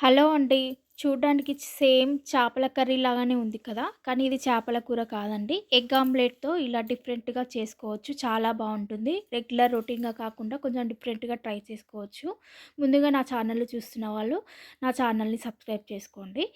Hello అండి. చూడడానికి same చేపల కర్రీ లాగానే ఉంది కదా! కానీ ఇది చేపల కూర కాదండి. ఎగ్ ఆమ్లెట్‌తో ఇలా డిఫరెంట్‌గా చేసుకోవచ్చు. చాలా బాగుంటుంది రెగ్యులర్ రొటీన్‌గా కాకుండా కొంచెం డిఫరెంట్‌గా ట్రై చేసుకోవచ్చు. ముందుగా నా ఛానల్ చూస్తున్న వాళ్ళు నా ఛానల్‌ని సబ్స్క్రైబ్ చేసుకోండి.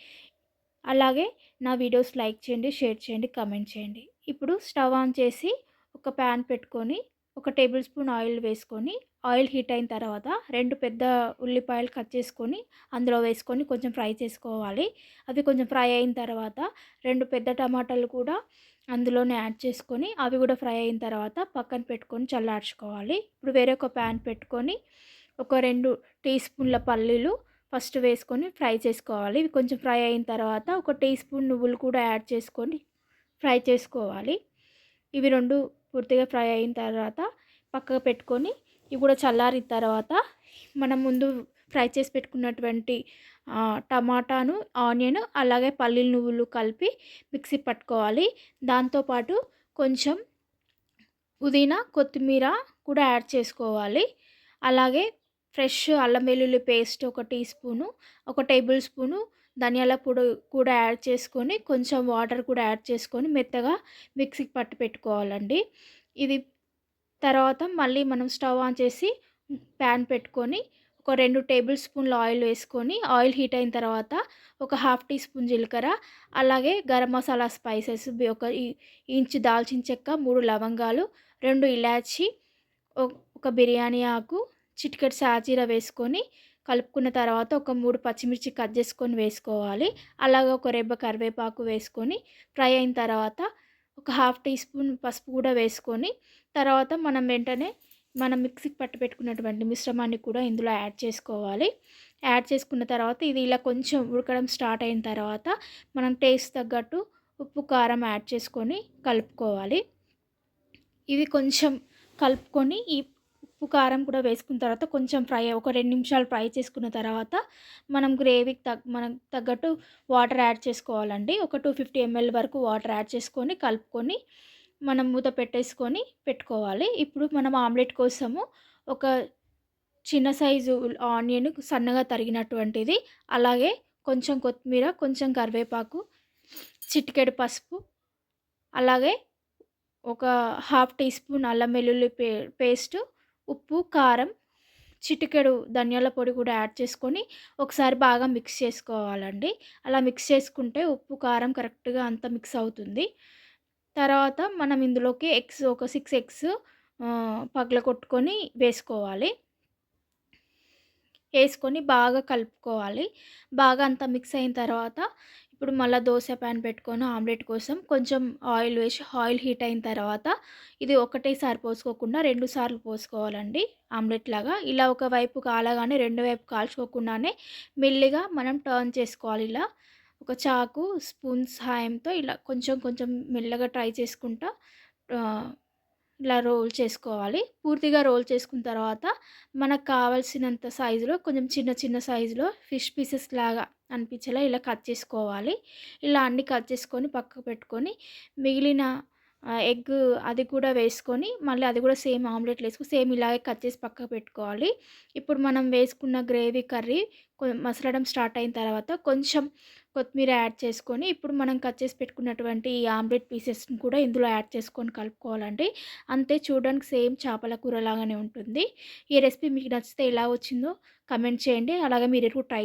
అలాగే నా వీడియోస్ లైక్ చేయండి, షేర్ చేయండి, కమెంట్ చేయండి. ఇప్పుడు స్టవ్ ఆన్ చేసి ఒక ప్యాన్ పెట్టుకొని ఒక టేబుల్ స్పూన్ ఆయిల్ వేసుకొని ఆయిల్ హీట్ అయిన తర్వాత రెండు పెద్ద ఉల్లిపాయలు కట్ చేసుకొని అందులో వేసుకొని కొంచెం ఫ్రై చేసుకోవాలి. అవి కొంచెం ఫ్రై అయిన తర్వాత రెండు పెద్ద టమాటాలు కూడా అందులోనే యాడ్ చేసుకొని అవి కూడా ఫ్రై అయిన తర్వాత పక్కన పెట్టుకొని చల్లార్చుకోవాలి. ఇప్పుడు వేరే ఒక ప్యాన్ పెట్టుకొని ఒక రెండు టీ స్పూన్ల పల్లీలు ఫస్ట్ వేసుకొని ఫ్రై చేసుకోవాలి. ఇవి కొంచెం ఫ్రై అయిన తర్వాత ఒక టీ స్పూన్ నువ్వులు కూడా యాడ్ చేసుకొని ఫ్రై చేసుకోవాలి. ఇవి రెండు పూర్తిగా ఫ్రై అయిన తర్వాత పక్కకు పెట్టుకొని ఇవి కూడా చల్లారిన తర్వాత మనం ముందు ఫ్రై చేసి పెట్టుకున్నటువంటి టమాటాను ఆనియన్ అలాగే పల్లీలు నువ్వులు కలిపి మిక్సీ పట్టుకోవాలి. దాంతోపాటు కొంచెం పుదీనా కొత్తిమీర కూడా యాడ్ చేసుకోవాలి. అలాగే ఫ్రెష్ అల్లం వెల్లుల్లి పేస్ట్ ఒక టీ స్పూను ఒక టేబుల్ స్పూను ధనియాల పొడి కూడా యాడ్ చేసుకొని కొంచెం వాటర్ కూడా యాడ్ చేసుకొని మెత్తగా మిక్సీకి పట్టి పెట్టుకోవాలండి. ఇది తర్వాత మళ్ళీ మనం స్టవ్ ఆన్ చేసి ప్యాన్ పెట్టుకొని ఒక రెండు టేబుల్ స్పూన్ల ఆయిల్ వేసుకొని ఆయిల్ హీట్ అయిన తర్వాత ఒక హాఫ్ టీ స్పూన్ జీలకర్ర అలాగే గరం మసాలా స్పైసెస్ ఒక ఇంచు దాల్చిన చెక్క మూడు లవంగాలు రెండు ఇలాచి ఒక బిర్యానీ ఆకు చిటికెట్ సాజీర వేసుకొని కలుపుకున్న తర్వాత ఒక మూడు పచ్చిమిర్చి కట్ చేసుకొని వేసుకోవాలి. అలాగే ఒక రెబ్బ కరివేపాకు వేసుకొని ఫ్రై అయిన తర్వాత ఒక హాఫ్ టీ స్పూన్ పసుపు కూడా వేసుకొని తర్వాత మనం వెంటనే మనం మిక్సీకి పట్టు పెట్టుకున్నటువంటి మిశ్రమాన్ని కూడా ఇందులో యాడ్ చేసుకోవాలి. యాడ్ చేసుకున్న తర్వాత ఇది ఇలా కొంచెం ఉడకడం స్టార్ట్ అయిన తర్వాత మనం టేస్ట్ తగ్గట్టు ఉప్పు కారం యాడ్ చేసుకొని కలుపుకోవాలి. ఇది కొంచెం కలుపుకొని ఈ ఉప్పు కారం కూడా వేసుకున్న తర్వాత కొంచెం ఫ్రై ఒక రెండు నిమిషాలు ఫ్రై చేసుకున్న తర్వాత మనం గ్రేవీకి తగ్గ మనకు తగ్గట్టు వాటర్ యాడ్ చేసుకోవాలండి. ఒక టూ ఫిఫ్టీ ఎంఎల్ వరకు వాటర్ యాడ్ చేసుకొని కలుపుకొని మనం మూత పెట్టేసుకొని పెట్టుకోవాలి. ఇప్పుడు మనం ఆమ్లెట్ కోసము ఒక చిన్న సైజు ఆనియన్ సన్నగా తరిగినటువంటిది అలాగే కొంచెం కొత్తిమీర కొంచెం కరివేపాకు చిటికెడు పసుపు అలాగే ఒక హాఫ్ టీ స్పూన్ అల్లం వెల్లుల్లి పే పేస్టు ఉప్పు కారం చిటికెడు ధనియాల పొడి కూడా యాడ్ చేసుకొని ఒకసారి బాగా మిక్స్ చేసుకోవాలండి. అలా మిక్స్ చేసుకుంటే ఉప్పు కారం కరెక్ట్గా అంతా మిక్స్ అవుతుంది. తర్వాత మనం ఇందులోకి ఎగ్స్ ఒక సిక్స్ ఎగ్స్ పగల కొట్టుకొని వేసుకోవాలి. వేసుకొని బాగా కలుపుకోవాలి. బాగా అంతా మిక్స్ అయిన తర్వాత ఇప్పుడు మళ్ళీ దోశ ప్యాన్ పెట్టుకొని ఆమ్లెట్ కోసం కొంచెం ఆయిల్ వేసి ఆయిల్ హీట్ అయిన తర్వాత ఇది ఒకటేసారి పోసుకోకుండా రెండు సార్లు పోసుకోవాలండి ఆమ్లెట్ లాగా. ఇలా ఒక వైపు కాలగానే రెండు వైపు కాల్చుకోకుండానే మెల్లిగా మనం టర్న్ చేసుకోవాలి ఇలా. ఒక చాకు స్పూన్ సహాయంతో ఇలా కొంచెం కొంచెం మెల్లగా ట్రై చేసుకుంటా ఇలా రోల్ చేసుకోవాలి. పూర్తిగా రోల్ చేసుకున్న తర్వాత మనకు కావాల్సినంత సైజులో కొంచెం చిన్న చిన్న సైజులో ఫిష్ పీసెస్ లాగా అనిపించేలా ఇలా కట్ చేసుకోవాలి. ఇలా అన్ని కట్ చేసుకొని పక్కకు పెట్టుకొని మిగిలిన ఎగ్ అది కూడా వేసుకొని మళ్ళీ అది కూడా సేమ్ ఆమ్లెట్లు వేసుకుని సేమ్ ఇలాగే కట్ చేసి పక్కకు పెట్టుకోవాలి. ఇప్పుడు మనం వేసుకున్న గ్రేవీ కర్రీ మసలడం స్టార్ట్ అయిన తర్వాత కొంచెం కొత్తిమీర యాడ్ చేసుకొని ఇప్పుడు మనం కట్ చేసి పెట్టుకున్నటువంటి ఈ ఆమ్లెట్ పీసెస్ని కూడా ఇందులో యాడ్ చేసుకొని కలుపుకోవాలండి. అంతే చూడడానికి సేమ్ చేపల కూర లాగానే ఉంటుంది. ఈ రెసిపీ మీకు నచ్చితే ఎలా వచ్చిందో కమెంట్ చేయండి. అలాగే మీరు ట్రై